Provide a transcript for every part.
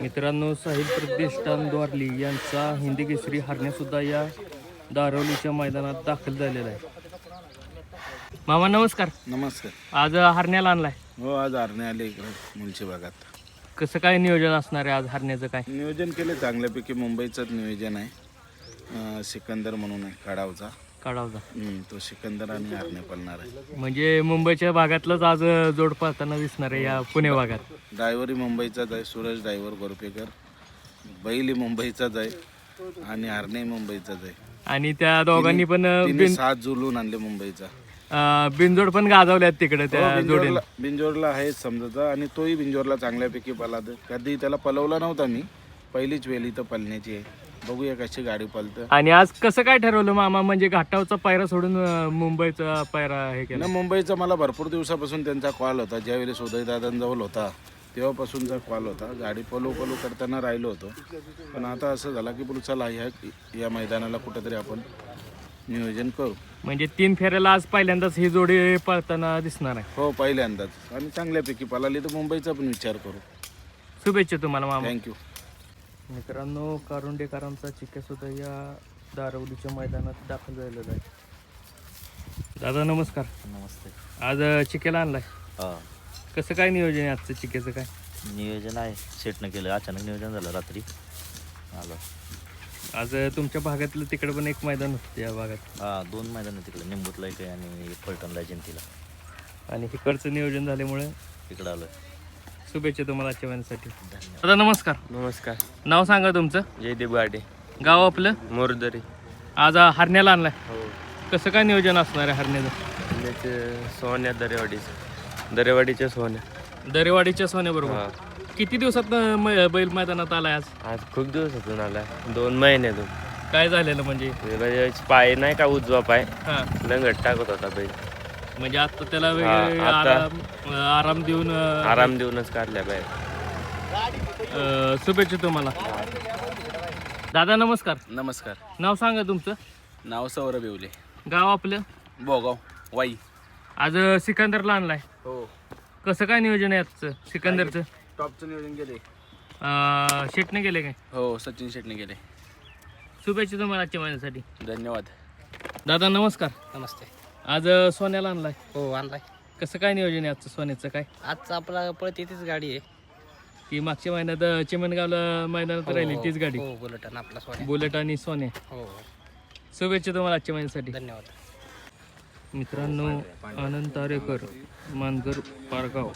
मित्रांनो साहिल प्रतिष्ठान द्वारली यांचा हिंदी केसरी हरण्यासुद्धा या दारवलीच्या मैदानात दाखल झालेला आहे. मामा नमस्कार. नमस्कार. आज हरण्याला आणलाय. हो आज आरणे आले इकडे मुलशी भागात. कसं काय नियोजन असणार आहे आज हरण्याचं काय? नियोजन केले चांगल्यापैकी मुंबईचंच नियोजन आहे. अं, सिकंदर म्हणून आहे कडावचा काढावचा हम्म, तो सिकंदर आणि आरणे पळणार आहे. म्हणजे मुंबईच्या भागातलंच आज जोड पाहताना दिसणार आहे या पुणे भागात. ड्रायव्हरही मुंबईचाच आहे सुरेश ड्रायव्हर गोरपेकर. बैलही मुंबईचाच आहे आणि आरणे मुंबईचाच आहे आणि त्या दोघांनी पण तिने सात जुलून आणले मुंबईचा. अं, बिनजोड पण गाजवल्यात तिकडे त्या हो, जोडीला बिंजोरला बिंजोरला आहे समजायचा आणि तोही बिंजोरला चांगल्यापैकी पलाद कधी त्याला पलवला नव्हता मी. पहिलीच वेळी तर पलण्याची आहे. बघूया कशी गाडी पलतं. आणि आज कसं काय ठरवलं मामा? म्हणजे घाटावचा पायरा सोडून अं, मुंबईचा पायरा हे केला. ना मुंबईचा मला भरपूर दिवसापासून त्यांचा कॉल होता. ज्यावेळेस उदयदादांजवळ होता तेव्हापासूनचा कॉल होता. गाडी पलो पलो करताना राहिलो होतो. पण आता असं झालं की बोलू चला ह्या या मैदानाला कुठेतरी आपण नियोजन करू. म्हणजे तीन फेऱ्याला आज पहिल्यांदाच ही जोडी पळताना दिसणार आहे. हो पहिल्यांदाच. आणि चांगल्यापैकी पळाली तर मुंबईचा पण विचार करू. शुभेच्छा तुम्हाला मामा. थँक्यू मित्रांनो कारुंडेकरांचा चिक्या सुद्धा या दारवलीच्या मैदानात दाखल झालेला आहे. दादा नमस्कार. नमस्ते. आज अं, चिक्याला आणलाय. हा. कसं काय नियोजन आहे आजचं चिक्याचं काय? नियोजन आहे. सेटनं केलं. अचानक नियोजन झालं रात्री. आलो. आज तुमच्या भागातलं तिकडे पण एक मैदान होतं या भागात. हा दोन मैदान तिकडे. निंबूतला एक आहे आणि फलटणला जयंतीला आणि इकडचं नियोजन झाल्यामुळे? तिकडं आलोय. शुभेच्छा तुम्हाला आजच्या दादा नमस्कार. नमस्कार. नाव सांगा तुमचं? जयदेव गाडे. गाव आपलं? मोरदरी. आज अं, हरण्याला आणलाय. हो. कसं काय नियोजन असणार आहे हरण्याचं? त्याचे सोन्या दरेवाडीचं. दरेवाडीच्या सोन्या. दरेवाडीच्या सोन्याबरोबर हा. किती दिवसात बैल मैदानात आलाय आज? आज खूप दिवसातून आला दोन महिन्यातून काय झालेलं म्हणजे? म्हणजे पाय नाही का उजवा पाय? हा. लंगट टाकत होता बैल. म्हणजे आता त्याला हा, आता- आराम आराम देऊन अं, आराम देऊनच काढल्या बाहेर. अं, शुभेच्छा तुम्हाला. दादा नमस्कार. नमस्कार. नाव सांगा तुमचं. नाव सौरभ येवले. गाव आपलं? बोगाव वाई. आज अं, सिकंदरला आणलाय. हो. कसं काय नियोजन आहे आजचं सिकंदरचं? टॉपचं नियोजन केले अं, शेटने गेले काय? हो सचिन शेटने गेले शुभेच्छा तुम्हाला आजच्या महिन्यासाठी. धन्यवाद. दादा नमस्कार. नमस्ते. आज अं, सोन्याला आणलाय. हो आणलाय. कसं काय नियोजन आहे आजचं सोन्याचं काय? आजचा आपला पळत येतेच गाडी आहे. ती मागच्या महिन्यात अं, चिमणगावला मैदानात राहिली तीच गाडी. हो बुलेटन आपला सोन्या. बुलेट आणि सोने हो. शुभेच्छा तुम्हाला आजच्या महिन्यासाठी. धन्यवाद. मित्रांनो आनंद तारेकर मानगर पारगाव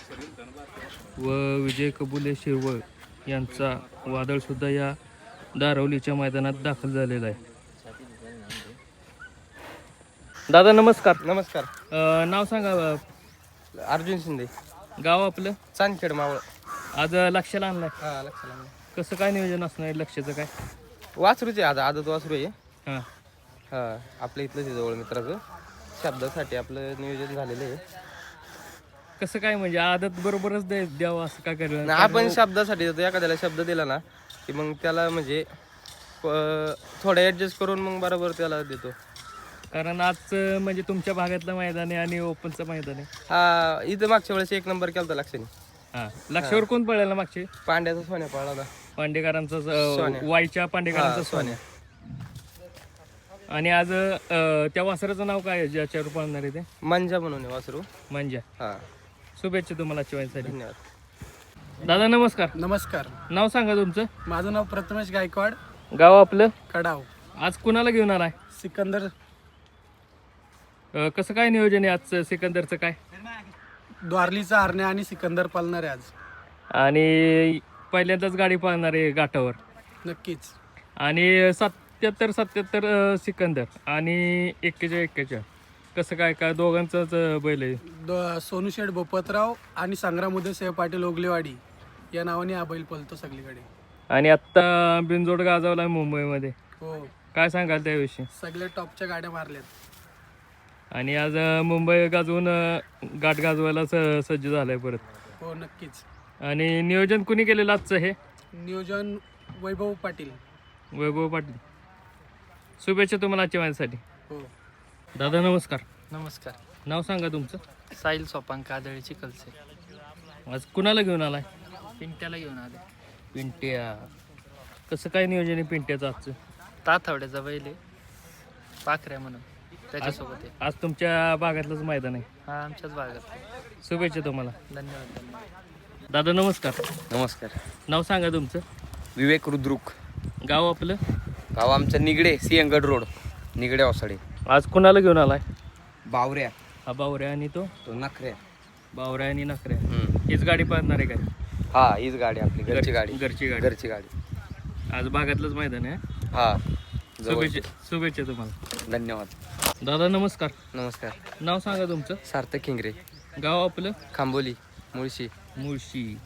व विजय कबुले शिरवळ यांचा वादळसुद्धा या दारवलीच्या मैदानात दाखल झालेला आहे. दादा नमस्कार. नमस्कार. अं, नाव सांगा अं, अर्जुन शिंदे. गाव आपलं? चांदखेड मावळ. आज अं, लक्षाला आणलाय. हा लक्षात कसं काय नियोजन असणार आहे लक्षाचं काय? वासरूचे आता आदत वासरू आहे. हां. हा आपल्या इथलंच आहे जवळ मित्राचं. शब्दासाठी आपलं नियोजन झालेलं आहे. कसं काय म्हणजे आदत बरोबरच दे द्यावं असं का करायला आणि आपण शब्दासाठी देतो. एखाद्याला शब्द दिला ना की मग त्याला म्हणजे प- थोडं ऍडजस्ट करून मग बरोबर त्याला देतो. कारण आज म्हणजे तुमच्या भागातलं मैदान आहे आणि ओपनचं मैदान आहे. हा इथं मागच्या वेळेस एक नंबर केला लक्षाने. हा लक्षावर कोण पळायला मागचे? पांड्याचा सोन्या पळला होता. पांडेकरांचा वाईच्या पांडेकरांचा हा, सोन्या. आणि आज अं, त्या वासराचं नाव काय आहे ज्याच्यावर पळणार आहे ते? मंजा म्हणून आहे वासरू. म्हणजे हा. शुभेच्छा तुम्हाला चिवायसाठी धन्यवाद. दादा नमस्कार. नमस्कार. नाव सांगा तुमचं. माझं नाव प्रथमेश गायकवाड. गाव आपलं? कडाव. आज कुणाला घेऊन आलाय? सिकंदर अं, कसं काय नियोजन आहे आजचं? सिकंदरचं काय? द्वारलीचा आरण्या आणि सिकंदर पालणार आहे आज. आणि पहिल्यांदाच गाडी पळणार आहे घाटावर. नक्कीच. आणि सत्याहत्तर सत्याहत्तर अं, सिकंदर आणि एक्केचाळ एक्केचाळ कसं काय काय दोघांचंच अं, बैल आहे? द सोनूशेठ बोपतराव आणि संग्राम उदयसिंह पाटील ओगलेवाडी या नावाने हा बैल पळतो सगळीकडे. आणि आत्ता बिनजोड गाजवला आहे मुंबईमध्ये. हो. काय सांगाल त्याविषयी? सगळे टॉपच्या गाड्या मारल्यात. आणि आज मुंबई गाजवून गाठ गाजवायला स सज्ज झालाय परत. हो नक्कीच. आणि नियोजन कुणी केलेलं आजचं हे? नियोजन वैभव पाटील. वैभव पाटील. शुभेच्छा तुम्हाला आजच्या माझ्यासाठी हो. दादा नमस्कार. नमस्कार. नाव सांगा तुमचं. साहिल सोपांक आदळीची कलसे. आज कुणाला घेऊन आलाय? पिंट्याला घेऊन आले. पिंट्या. कसं काय नियोजन आहे पिंट्याचं आजचं? ताथवड्याचा बैल आहे. पाखऱ्या म्हणून. त्याच्यासोबत आहे. आज तुमच्या भागातलंच मैदान आहे. हा आमच्याच भागात. शुभेच्छा तुम्हाला. धन्यवाद धन्यवाद. दादा नमस्कार. नमस्कार. नाव सांगा तुमचं. विवेक रुद्रुक. गाव आपलं? गाव आमचं निगडे सिंहगड रोड निगडे ओसाडे. आज कुणाला घेऊन आलाय? बावऱ्या. हा बावऱ्या आणि तो? तो नखऱ्या. बावऱ्या आणि नखऱ्या. हम्म. हीच गाडी पाहणार आहे काय हा हीच गाडी आपली घरची गाडी. घरची गाडी. घरची गाडी. आज भागातलंच मैदान आहे हा जवळ. शुभेच्छा शुभेच्छा तुम्हाला. धन्यवाद. दादा नमस्कार. नमस्कार. नाव सांगा तुमचं. सार्थक खिंगरे गाव आपलं? खांबोली मुळशी. मुळशी.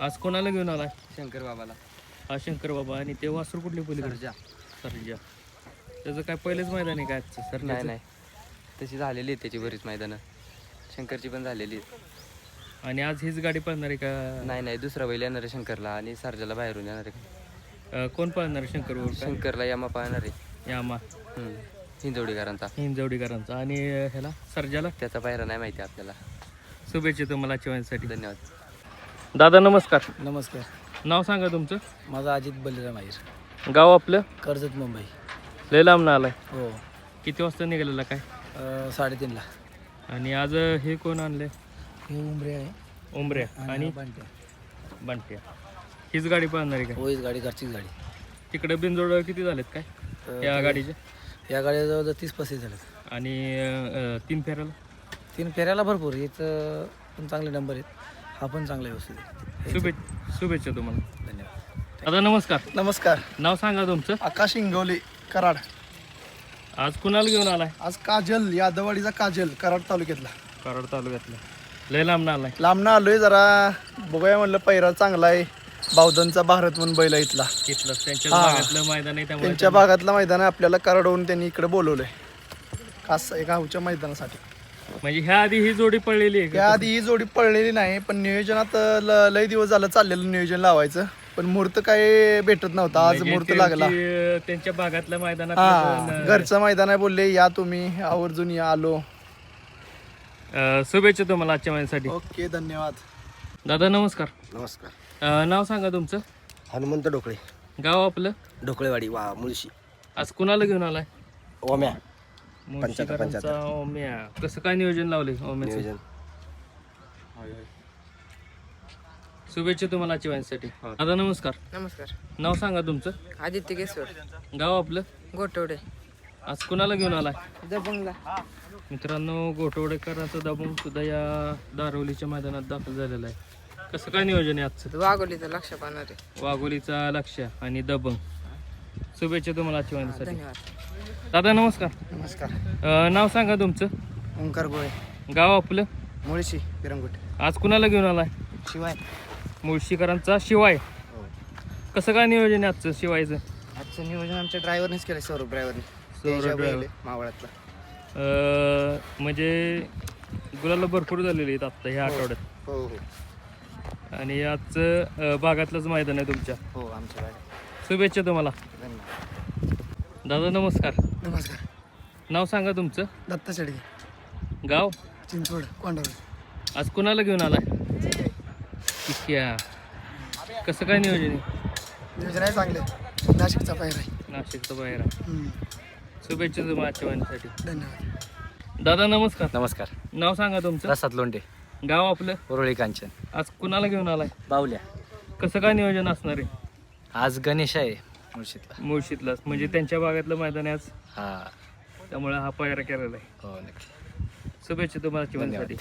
आज कोणाला घेऊन आलाय? शंकर बाबाला. हा शंकर बाबा आणि ते वासरू कुठले पलीकडे? सर्जा. सरजा. त्याचं काय पहिलेच मैदान आहे काय सर नाही नाही. तशी झालेली आहे त्याची बरीच मैदानं. शंकरची पण झालेली आहेत. आणि आज हीच गाडी पळणार आहे का? नाही नाही. दुसरा बैल येणार आहे शंकरला आणि सर्जाला बाहेरून येणार आहे. अं, कोण पळणार आहे शंकर शंकरला यामा पाहणार आहे. यामा. हम्म. हिंजवडीकरांचा. हिंजवडीकरांचा. आणि ह्याला सर्जाला? त्याचा पायरा नाही माहिती आपल्याला. शुभेच्छा तुम्हाला चिवांसाठी धन्यवाद. दादा नमस्कार. नमस्कार. नाव सांगा तुमचं. माझा अजित बलिराम आयर गाव आपलं? कर्जत मुंबई. लय लांब ना आलाय. हो. किती वाजता निघालेला काय? साडेतीनला. आणि आज हे कोण आणले हे उमरे आहे. उमऱ्या आणि बंट्या. बंट्या. हीच गाडी पळणार आहे काय होईच गाडी घरचीच गाडी. तिकडे बिनजोड किती झालेत काय? या गाडीचे? या गाड्या जवळजवळ तीस पस्तीस झाले आणि अं, तीन फेऱ्याला? तीन फेऱ्याला भरपूर. इथं पण चांगले नंबर आहेत. हा पण चांगला व्यवस्थित आहे. शुभेच्छा शुभेच्छा तुम्हाला. धन्यवाद. दादा नमस्कार. नमस्कार. नाव सांगा तुमचं. आकाश इंगवले कराड. आज कुणाला घेऊन आलाय? आज काजल यादवाडीचा काजल कराड तालुक्यातला. कराड तालुक्यातलं. लय लांब आलाय. लांबनं आलोय जरा बघूया म्हणलं पैरा चांगला आहे. बावधनचा भारत म्हणून बैल आहे इथला घेतलं त्यांच्या हा. भागातलं मैदान आहे त्यामुळे त्यांच्या भागातला मैदान आहे आपल्याला कराडवरून त्यांनी इकडे बोलवलंय. खास एका गावच्या मैदानासाठी. म्हणजे ह्या आधी ही जोडी पडलेली आहे का? त्याआधी ही जोडी पडलेली नाही पण नियोजनात ल- लय दिवस झालं चाललेलं नियोजन लावायचं. पण मुहूर्त काय भेटत नव्हता आज म्हणजे मुहूर्त लागला. त्यांची, अं, त्यांच्या भागातल्या मैदानात हा घरचं मैदान आहे बोलले या तुम्ही आवर्जून या आलो. शुभेच्छा तुम्हाला आजच्या महिन्यासाठी ओके धन्यवाद. दादा नमस्कार. नमस्कार. अं, नाव सांगा तुमचं. हनुमंत डोकळे गाव आपलं? ढोकळेवाडी वा मुळशी. आज कुणाला घेऊन आलाय? ओम्या. मुळशीकरांचा ओम्या. कसं काय नियोजन लावले ओम्याचं? नियोजन. शुभेच्छा तुम्हाला आजच्या महिन्यासाठी दादा नमस्कार. नमस्कार. नाव सांगा तुमचं. आदित्य केसवर. गाव आपलं? गोटवडे आज कुणाला घेऊन आलाय? दबंगला. मित्रांनो गोटवडेकरांचा दबंग सुद्धा या दारवलीच्या मैदानात दाखल झालेला आहे. कसं काय नियोजन आहे आजचं? वाघोलीचं लक्ष पाहणार आहे. वाघोलीचा लक्ष आणि दबंग. शुभेच्छा तुम्हाला आजच्या महिन्यासाठी धन्यवाद दादा नमस्कार. नमस्कार. अं, नाव सांगा तुमचं. ओंकार गोळे. गाव आपलं? मुळशी पिरंगुट. आज कुणाला घेऊन आलाय? शिवाय. मुळशीकरांचा शिवाय. कसं काय नियोजन आहे आजचं शिवायचं? आजचं नियोजन आमच्या ड्रायव्हरनेच केलं सौरभ ड्रायव्हरने सौरभ driver. मावळातला अं, म्हणजे गुलाला भरपूर झालेली आहेत आत्ता ह्या आठवड्यात. हो हो. आणि आजचं अं, भागातलंच मैदान आहे तुमच्या. हो आमच्या शुभेच्छा तुम्हाला. धन्यवाद. दादा नमस्कार. नमस्कार. नाव सांगा तुमचं. दत्ता शेडगे. गाव? चिंचवड कोंडावळे आज कुणाला घेऊन आलाय? इतक्या. कसं काय नियोजन आहे? नियोजन आहे चांगले. नाशिकचा पायर आहे. नाशिकचं बाहेर आहे हम्म. शुभेच्छा तुम्हाला आजच्या धन्यवाद. दादा नमस्कार. नमस्कार. नाव सांगा तुमचं. प्रसाद लोंढे. गाव आपलं? उरळी कांचन. आज कुणाला घेऊन आलाय? बावल्या. कसं काय नियोजन असणार आहे? आज गणेश आहे मुळशीतला. मुळशीतलाच. म्हणजे त्यांच्या भागातलं मैदान आहे आज? हा. त्यामुळे हा पायरा केलेला आहे. हो नक्की. शुभेच्छा तुम्हाला आजच्या महिन्यासाठी